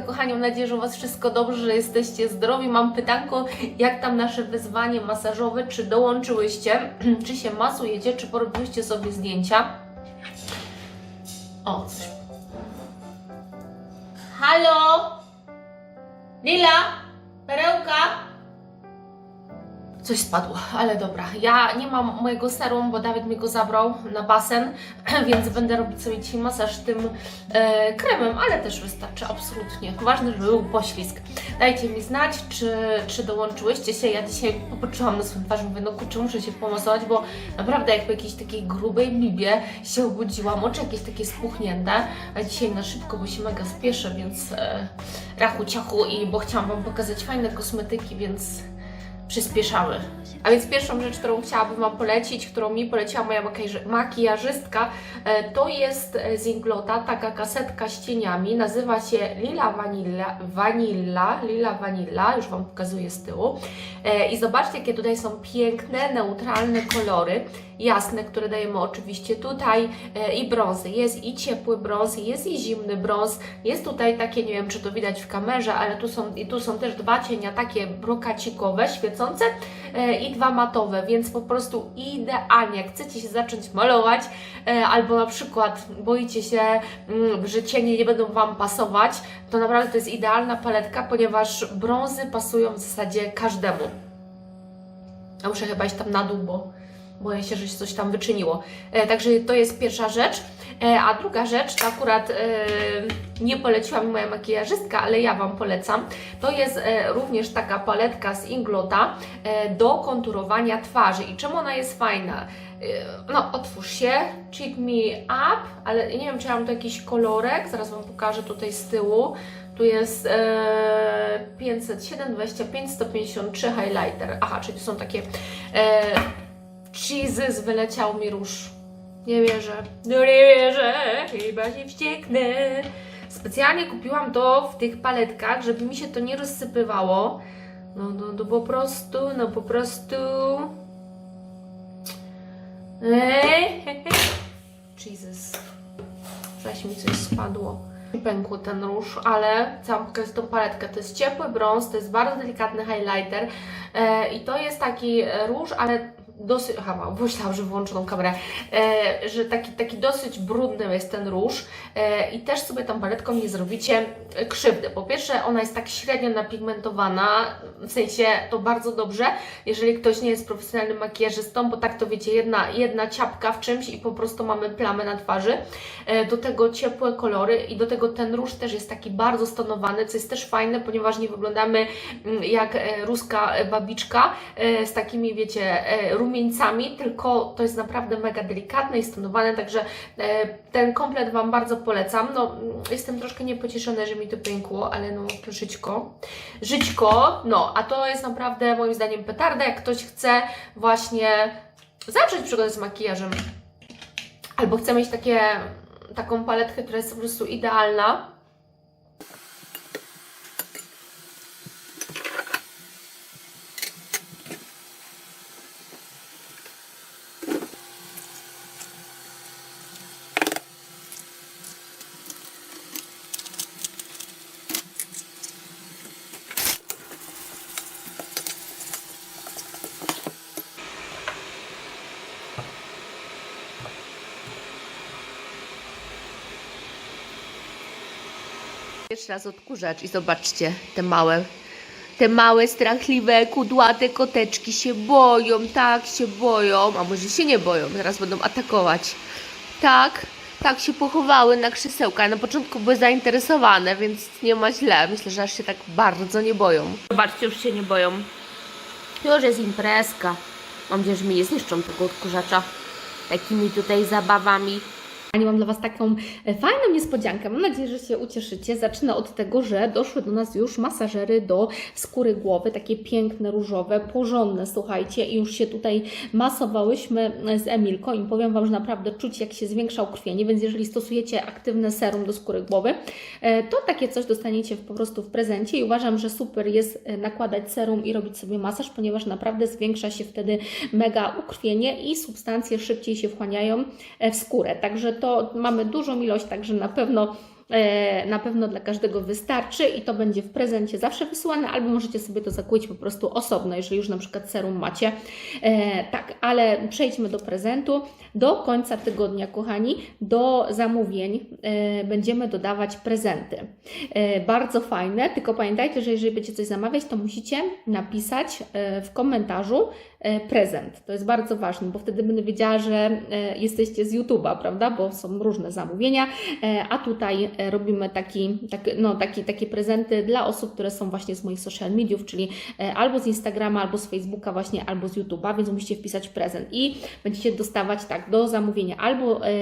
Kochani, mam nadzieję, że u Was wszystko dobrze, że jesteście zdrowi. Mam pytanko, jak tam nasze wyzwanie masażowe, czy dołączyłyście, czy się masujecie, czy porobiłyście sobie zdjęcia? O, coś. Halo? Lila? Perełka? Coś spadło, ale dobra. Ja nie mam mojego serum, bo Dawid mi go zabrał na basen, więc będę robić sobie dzisiaj masaż tym e, kremem, ale też wystarczy, absolutnie. Ważne, żeby był poślizg. Dajcie mi znać, czy, czy dołączyłyście się. Ja dzisiaj popatrzyłam na swoją twarz, mówię, no kurczę, muszę się pomasować, bo naprawdę jak po jakiejś takiej grubej bibie się obudziłam, oczy jakieś takie spuchnięte, a dzisiaj na szybko, bo się mega spieszę, więc e, rachu ciachu i bo chciałam Wam pokazać fajne kosmetyki, więc przyspieszały. A więc pierwszą rzecz, którą chciałabym Wam polecić, którą mi poleciła moja makijaż- makijażystka, e, to jest e, z Inglota taka kasetka z cieniami. Nazywa się Lila Vanilla, Vanilla, Lila Vanilla, już Wam pokazuję z tyłu. E, I zobaczcie, jakie tutaj są piękne, neutralne kolory, jasne, które dajemy oczywiście tutaj e, i brązy. Jest i ciepły brąz, jest i zimny brąz. Jest tutaj takie, nie wiem czy to widać w kamerze, ale tu są, i tu są też dwa cienia takie brokacikowe, świecące e, i dwa matowe, więc po prostu idealnie. Jak chcecie się zacząć malować, e, albo na przykład boicie się, mm, że cienie nie będą Wam pasować, to naprawdę to jest idealna paletka, ponieważ brązy pasują w zasadzie każdemu. Ja muszę chyba iść tam na dół, bo boję się, że się coś tam wyczyniło. E, także to jest pierwsza rzecz. E, a druga rzecz, to akurat e, nie poleciła mi moja makijażystka, ale ja Wam polecam. To jest również taka paletka z Inglota do konturowania twarzy. I czemu ona jest fajna? No, otwórz się, cheat me up, ale nie wiem, czy ja mam tu jakiś kolorek, zaraz Wam pokażę tutaj z tyłu. Tu jest e, 507, 25, 153 highlighter. Aha, czyli to są takie e, Jesus, wyleciał mi róż. Nie wierzę. No nie wierzę, chyba się wścieknę. Specjalnie kupiłam to w tych paletkach, żeby mi się to nie rozsypywało. No, no, no po prostu, no po prostu. Ej, Jesus. Zaś mi coś spadło. Pękł ten róż, ale pokazać tą paletkę. To jest ciepły brąz, to jest bardzo delikatny highlighter e, i to jest taki róż, ale dosyć, aha, mam, myślałam, że włączoną kamerę, e, że taki, taki dosyć brudny jest ten róż e, i też sobie tą paletką nie zrobicie krzywdy. Po pierwsze, ona jest tak średnio napigmentowana, w sensie to bardzo dobrze, jeżeli ktoś nie jest profesjonalnym makijażystą, bo tak to wiecie, jedna, jedna ciapka w czymś i po prostu mamy plamę na twarzy. E, do tego ciepłe kolory i do tego ten róż też jest taki bardzo stonowany, co jest też fajne, ponieważ nie wyglądamy mm, jak e, ruska babiczka e, z takimi, wiecie, e, rumieńcami, tylko to jest naprawdę mega delikatne i stonowane, także e, ten komplet Wam bardzo polecam. No, jestem troszkę niepocieszona, że mi to pękło, ale no, to żyćko. Żyćko, no, a to jest naprawdę moim zdaniem petarda, jak ktoś chce właśnie zacząć przygodę z makijażem, albo chce mieć takie, taką paletkę, która jest po prostu idealna, Jeszcze raz odkurzacz i zobaczcie, te małe, te małe, strachliwe, kudłate koteczki się boją, tak się boją, a może się nie boją, teraz będą atakować. Tak, tak się pochowały na krzesełka. Na początku były zainteresowane, więc nie ma źle. Myślę, że aż się tak bardzo nie boją. Zobaczcie, już się nie boją. Już jest imprezka. Mam nadzieję, że mi nie zniszczą tego odkurzacza takimi tutaj zabawami. Ani mam dla Was taką e, fajną niespodziankę. Mam nadzieję, że się ucieszycie. Zacznę od tego, że doszły do nas już masażery do skóry głowy, takie piękne, różowe, porządne, słuchajcie. I już się tutaj masowałyśmy z Emilką i powiem Wam, że naprawdę czuć, jak się zwiększa ukrwienie, więc jeżeli stosujecie aktywne serum do skóry głowy, e, to takie coś dostaniecie po prostu w prezencie i uważam, że super jest e, nakładać serum i robić sobie masaż, ponieważ naprawdę zwiększa się wtedy mega ukrwienie i substancje szybciej się wchłaniają e, w skórę. Także to mamy dużą ilość, także na pewno na pewno dla każdego wystarczy i to będzie w prezencie zawsze wysyłane, albo możecie sobie to zakupić po prostu osobno, jeżeli już na przykład serum macie. E, tak, ale przejdźmy do prezentu. Do końca tygodnia, kochani, do zamówień e, będziemy dodawać prezenty. E, bardzo fajne, tylko pamiętajcie, że jeżeli będziecie coś zamawiać, to musicie napisać e, w komentarzu e, prezent. To jest bardzo ważne, bo wtedy będę wiedziała, że e, jesteście z YouTube'a, prawda? Bo są różne zamówienia, e, a tutaj e, robimy taki, tak, no, taki, takie prezenty dla osób, które są właśnie z moich social mediów, czyli e, albo z Instagrama, albo z Facebooka właśnie, albo z YouTube'a, więc musicie wpisać prezent i będziecie dostawać tak do zamówienia albo e,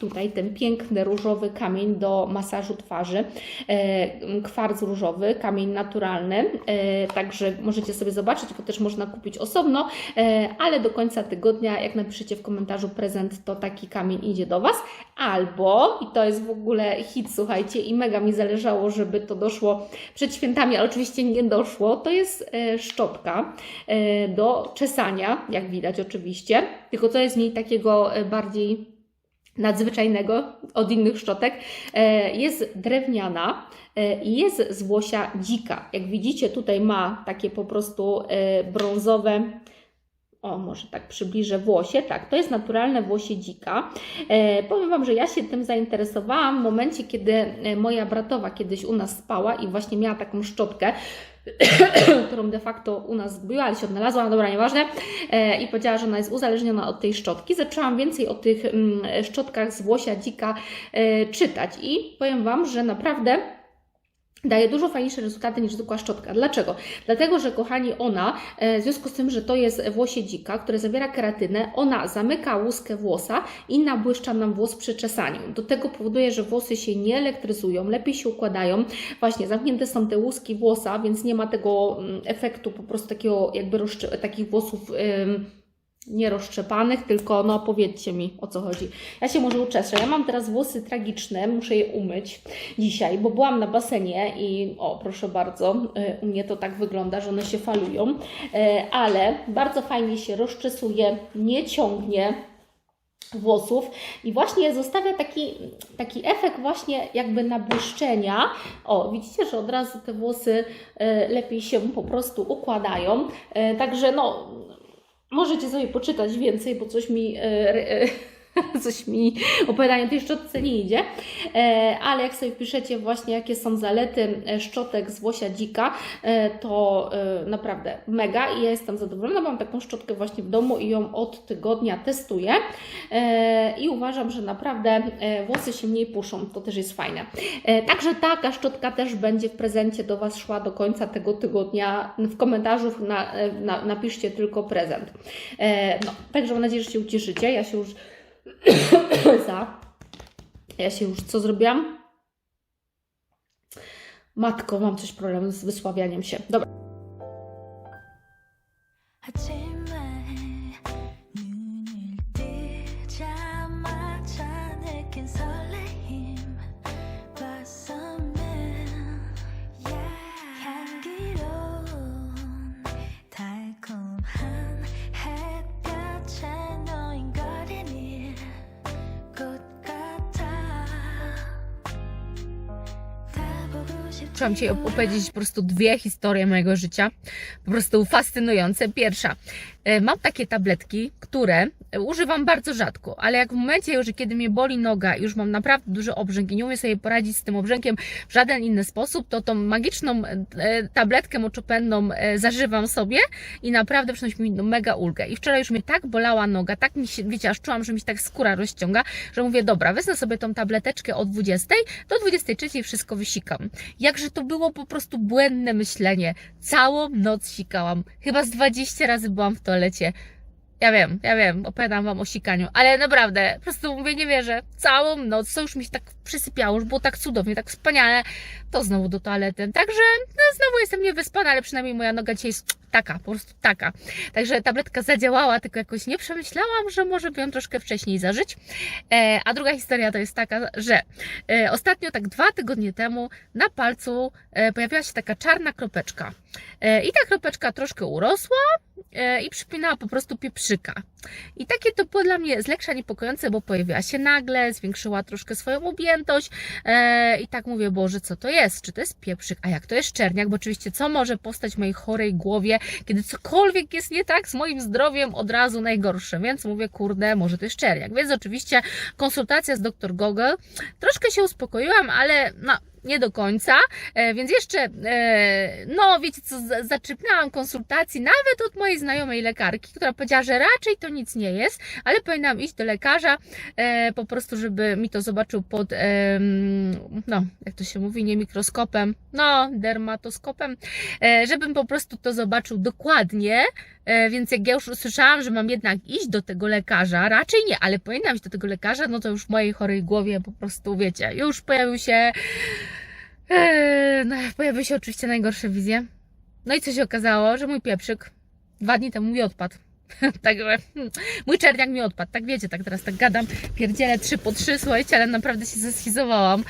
tutaj ten piękny różowy kamień do masażu twarzy, e, kwarc różowy, kamień naturalny, e, także możecie sobie zobaczyć, bo też można kupić osobno, e, ale do końca tygodnia, jak napiszecie w komentarzu prezent, to taki kamień idzie do Was, albo, i to jest w ogóle hit, słuchajcie, i mega mi zależało, żeby to doszło przed świętami, ale oczywiście nie doszło, to jest e, szczotka e, do czesania, jak widać oczywiście, tylko to jest mniej takiego e, bardziej nadzwyczajnego od innych szczotek. Jest drewniana i jest z włosia dzika. Jak widzicie, tutaj ma takie po prostu brązowe. O, może tak przybliżę włosie. Tak, to jest naturalne włosie dzika. E, powiem Wam, że ja się tym zainteresowałam w momencie, kiedy e, moja bratowa kiedyś u nas spała i właśnie miała taką szczotkę, którą de facto u nas była, ale się odnalazła, no dobra, nieważne, e, i powiedziała, że ona jest uzależniona od tej szczotki. Zaczęłam więcej o tych mm, szczotkach z włosia dzika e, czytać i powiem Wam, że naprawdę daje dużo fajniejsze rezultaty niż zwykła szczotka. Dlaczego? Dlatego, że kochani, ona, e, w związku z tym, że to jest włosie dzika, które zawiera keratynę, ona zamyka łuskę włosa i nabłyszcza nam włos przy czesaniu. Do tego powoduje, że włosy się nie elektryzują, lepiej się układają. Właśnie, zamknięte są te łuski włosa, więc nie ma tego mm, efektu po prostu takiego jakby takich włosów ym, nie rozszczepanych, tylko no powiedzcie mi o co chodzi. Ja się może uczeszę. Ja mam teraz włosy tragiczne, muszę je umyć dzisiaj, bo byłam na basenie i o proszę bardzo, y, u mnie to tak wygląda, że one się falują, y, ale bardzo fajnie się rozczesuje, nie ciągnie włosów i właśnie zostawia taki, taki efekt właśnie jakby nabłyszczenia. O, widzicie, że od razu te włosy e, lepiej się po prostu układają. Także no, możecie sobie poczytać więcej, bo coś mi... Coś mi opowiadanie o tej szczotce nie idzie, E, ale jak sobie piszecie właśnie jakie są zalety e, szczotek z włosia dzika, e, to naprawdę mega i ja jestem zadowolona. Mam taką szczotkę właśnie w domu i ją od tygodnia testuję i uważam, że naprawdę włosy się mniej puszą, to też jest fajne. Także taka szczotka też będzie w prezencie do Was szła do końca tego tygodnia. W komentarzu na, na, napiszcie tylko prezent. No, także mam nadzieję, że się ucieszycie. Ja się już za. Ja się już co zrobiłam? Matko, mam coś problem z wysławianiem się. Dobra. Chciałam Ci op- opowiedzieć po prostu dwie historie mojego życia, po prostu fascynujące. Pierwsza, e, mam takie tabletki, które e, używam bardzo rzadko, ale jak w momencie już, kiedy mnie boli noga już mam naprawdę duży obrzęk i nie umiem sobie poradzić z tym obrzękiem w żaden inny sposób, to tą magiczną e, tabletkę moczopenną e, zażywam sobie i naprawdę przynosi mi mega ulgę. I wczoraj już mnie tak bolała noga, tak mi się, wiecie, aż czułam, że mi się tak skóra rozciąga, że mówię, dobra, wezmę sobie tą tableteczkę o 20, do 23 wszystko wysikam. Jakże to było po prostu błędne myślenie. Całą noc sikałam. Chyba z 20 razy byłam w toalecie. Ja wiem, ja wiem, opowiadam Wam o sikaniu, ale naprawdę, po prostu mówię, nie wierzę. Całą noc, to już mi się tak przysypiało, już było tak cudownie, tak wspaniale, to znowu do toalety. Także no, znowu jestem niewyspana, ale przynajmniej moja noga dzisiaj jest taka, po prostu taka. Także tabletka zadziałała, tylko jakoś nie przemyślałam, że może by ją troszkę wcześniej zażyć. E, a druga historia to jest taka, że e, ostatnio, tak dwa tygodnie temu, na palcu e, pojawiła się taka czarna kropeczka. E, I ta kropeczka troszkę urosła e, i przypinała po prostu pieprzyka. I takie to było dla mnie z niepokojące, bo pojawiła się nagle, zwiększyła troszkę swoją objętość e, i tak mówię, Boże, co to jest? Czy to jest pieprzyk? A jak to jest czerniak? Bo oczywiście co może powstać w mojej chorej głowie, kiedy cokolwiek jest nie tak z moim zdrowiem, od razu najgorsze. Więc mówię, kurde, może to jest czerniak. Więc oczywiście konsultacja z dr Google. Troszkę się uspokoiłam, ale no, nie do końca, e, więc jeszcze, e, no wiecie co, za- zaczepnęłam konsultacji nawet od mojej znajomej lekarki, która powiedziała, że raczej to nic nie jest, ale powinnam iść do lekarza e, po prostu, żeby mi to zobaczył pod, no jak to się mówi, nie mikroskopem, no dermatoskopem, żebym po prostu to zobaczył dokładnie, Więc jak ja już usłyszałam, że mam jednak iść do tego lekarza, raczej nie, ale powinnam iść do tego lekarza, no to już w mojej chorej głowie po prostu, wiecie, już pojawił się, e, no, pojawiły się oczywiście najgorsze wizje. No i co się okazało, że mój pieprzyk dwa dni temu mi odpadł. Także hmm, mój czerniak mi odpadł, tak wiecie, tak teraz tak gadam, pierdzielę trzy po trzy, słuchajcie, ale naprawdę się zeschizowałam.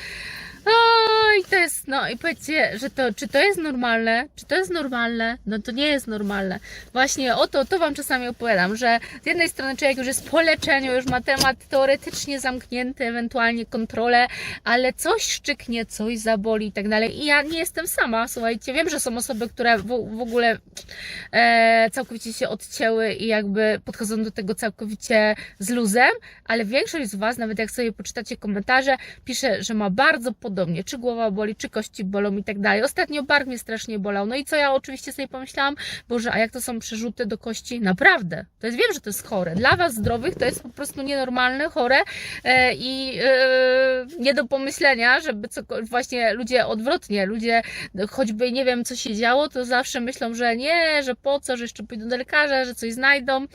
O, i to jest, no i powiedzcie, że to, czy to jest normalne? Czy to jest normalne? No to nie jest normalne. Właśnie o to, to Wam czasami opowiadam, że z jednej strony człowiek już jest po leczeniu, już ma temat teoretycznie zamknięty, ewentualnie kontrolę, ale coś szczyknie, coś zaboli i tak dalej. I ja nie jestem sama, słuchajcie, wiem, że są osoby, które w, w ogóle e, całkowicie się odcięły i jakby podchodzą do tego całkowicie z luzem, ale większość z Was, nawet jak sobie poczytacie komentarze, pisze, że ma bardzo podobnie, czy głowa boli, czy kości bolą i tak dalej. Ostatnio bark mnie strasznie bolał. No i co ja oczywiście sobie pomyślałam, Boże, a jak to są przerzuty do kości? Naprawdę. To jest, wiem, że to jest chore. Dla Was zdrowych to jest po prostu nienormalne, chore e, i e, nie do pomyślenia, żeby cokolwiek, właśnie ludzie odwrotnie, ludzie choćby nie wiem, co się działo, to zawsze myślą, że nie, że po co, że jeszcze pójdą do lekarza, że coś znajdą.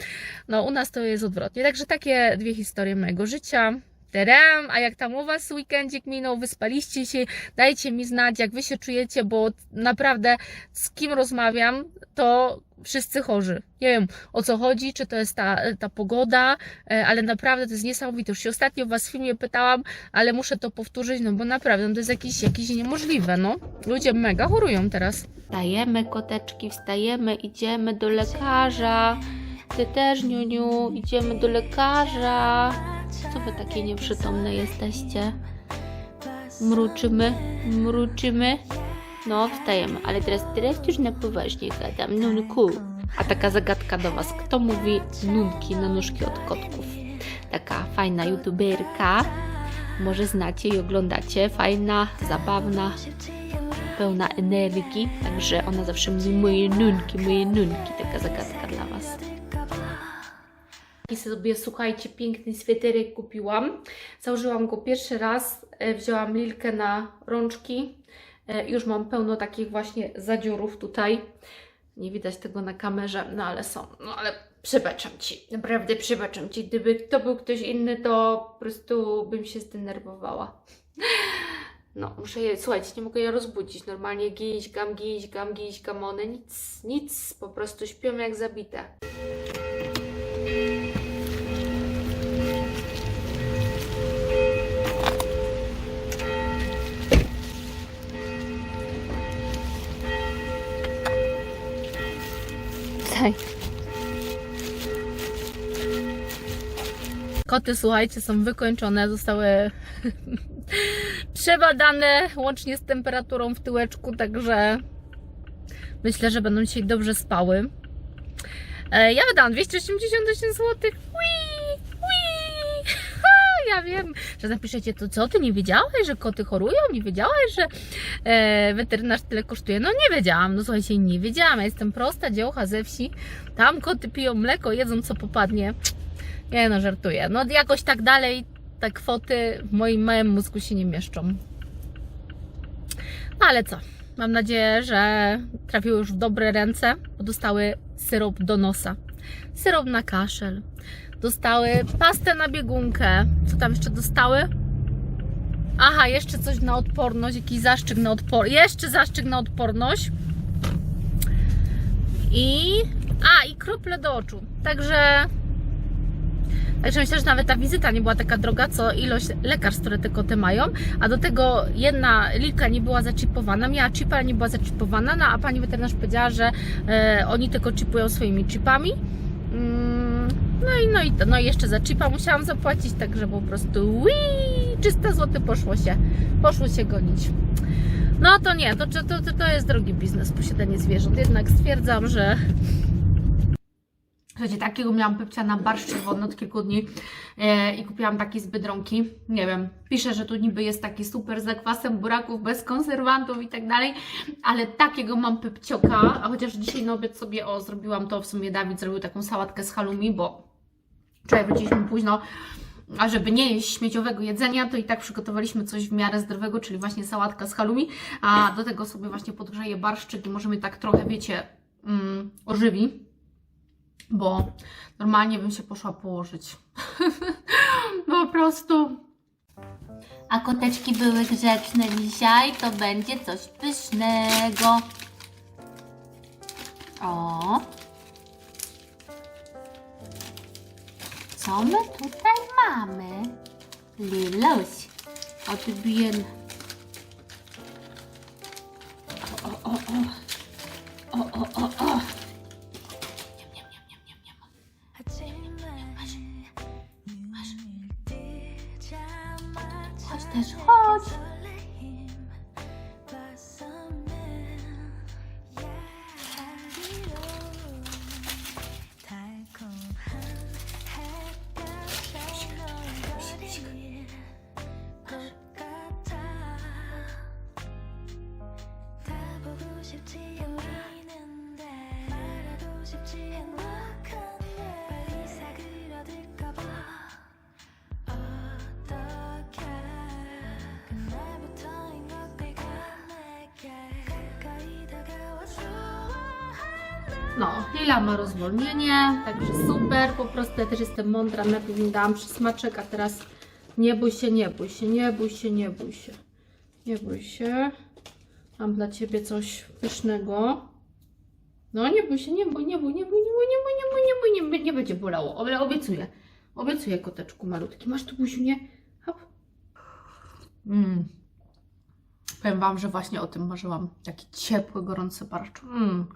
No, u nas to jest odwrotnie. Także takie dwie historie mojego życia. Tadam! A jak tam u Was weekendzik minął, wyspaliście się, dajcie mi znać, jak Wy się czujecie, bo naprawdę z kim rozmawiam, to wszyscy chorzy. Nie wiem o co chodzi, czy to jest ta, ta pogoda, e, ale naprawdę to jest niesamowite. Już się ostatnio Was w filmie pytałam, ale muszę to powtórzyć, no bo naprawdę no to jest jakieś, jakieś niemożliwe, no. Ludzie mega chorują teraz. Wstajemy, koteczki, wstajemy, idziemy do lekarza. Ty też, Niuniu, idziemy do lekarza. Co wy takie nieprzytomne jesteście? Mruczymy, mruczymy. No, wstajemy, ale teraz, teraz już na poważnie gadam. Nunku. A taka zagadka do Was. Kto mówi nunki na nóżki od kotków? Taka fajna youtuberka. Może znacie i oglądacie. Fajna, zabawna, pełna energii. Także ona zawsze mówi moje nunki, moje nunki. Taka zagadka dla Was. I sobie, słuchajcie, piękny sweterek kupiłam. Założyłam go pierwszy raz. e, Wzięłam lilkę na rączki. E, Już mam pełno takich właśnie zadziorów tutaj. Nie widać tego na kamerze, no ale są. No ale przebaczam Ci, naprawdę przebaczam Ci. Gdyby to był ktoś inny, to po prostu bym się zdenerwowała. No, muszę je, słuchajcie, nie mogę je rozbudzić. Normalnie giś, gam, giś, gam, gamony, nic, nic, po prostu śpią jak zabite. Koty, słuchajcie, są wykończone, zostały przebadane łącznie z temperaturą w tyłeczku, także myślę, że będą dzisiaj dobrze spały. E, Ja wydałam 288 zł. Ui. Ha, Ja wiem, że napiszecie, to co, ty nie wiedziałaś, że koty chorują? Nie wiedziałaś, że e, weterynarz tyle kosztuje? No nie wiedziałam, no słuchajcie, nie wiedziałam. Ja jestem prosta dziełcha ze wsi. Tam koty piją mleko, jedzą co popadnie. Nie no, żartuję. No jakoś tak dalej te kwoty w moim małym mózgu się nie mieszczą. No ale co? Mam nadzieję, że trafiły już w dobre ręce, bo dostały syrop do nosa. Syrop na kaszel. Dostały pastę na biegunkę. Co tam jeszcze dostały? Aha, jeszcze coś na odporność, jakiś zaszczyk na odporność. Jeszcze zaszczyk na odporność. I. A, i krople do oczu. Także Także myślę, że nawet ta wizyta nie była taka droga, co ilość lekarstw, które te koty mają. A do tego jedna lilka nie była zaczipowana, miała chipa, ale nie była zaczipowana, no, a pani weterynarz powiedziała, że e, oni tylko chipują swoimi chipami. Mm, no i, no, i, no i jeszcze za chipa musiałam zapłacić, także po prostu wii, 300 zł poszło się, poszło się gonić. No to nie, to, to, to, to jest drogi biznes, posiadanie zwierząt. Jednak stwierdzam, że Słuchajcie, takiego miałam pepcia na barszcz czerwony od kilku dni e, i kupiłam taki z Biedronki. Nie wiem, pisze, że tu niby jest taki super z zakwasem buraków, bez konserwantów i tak dalej, ale takiego mam pepcioka, a chociaż dzisiaj na obiad sobie, o, zrobiłam to, w sumie Dawid zrobił taką sałatkę z halloumi, bo wczoraj wróciliśmy późno, a żeby nie jeść śmieciowego jedzenia, to i tak przygotowaliśmy coś w miarę zdrowego, czyli właśnie sałatka z halloumi, a do tego sobie właśnie podgrzeję barszczyk i możemy tak trochę, wiecie, mm, ożywi bo normalnie bym się poszła położyć. po prostu. A koteczki były grzeczne dzisiaj, to będzie coś pysznego. O. Co my tutaj mamy? Liluś, odbijemy. O, o, o, o. O, o, o, o. No, Lila ma rozwolnienie, także super, po prostu ja też jestem mądra, najpierw mi dałam przysmaczek, a teraz nie bój się, nie bój się, nie bój się, nie bój się, nie bój się. Mam dla Ciebie coś pysznego. No, nie bój się, nie bój, nie bój, nie bój, nie bój, nie bój, nie bój, nie bój, nie, bój, nie będzie bolało, ale obiecuję. Obiecuję, koteczku malutki. Masz tu buziu, nie? Hop. Mm. Powiem Wam, że właśnie o tym marzyłam. Taki ciepły, gorący barszcz. Mm.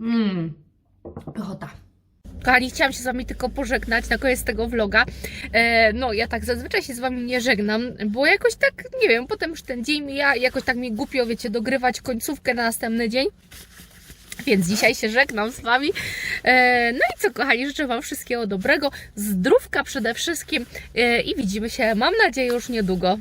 Mm. Pychota. Kochani, chciałam się z Wami tylko pożegnać na koniec tego vloga. E, no, ja tak zazwyczaj się z Wami nie żegnam, bo jakoś tak, nie wiem, potem już ten dzień mija, jakoś tak mi głupio, wiecie, dogrywać końcówkę na następny dzień. Więc dzisiaj się żegnam z Wami. E, no i co, kochani, życzę Wam wszystkiego dobrego, zdrówka przede wszystkim e, i widzimy się, mam nadzieję, już niedługo.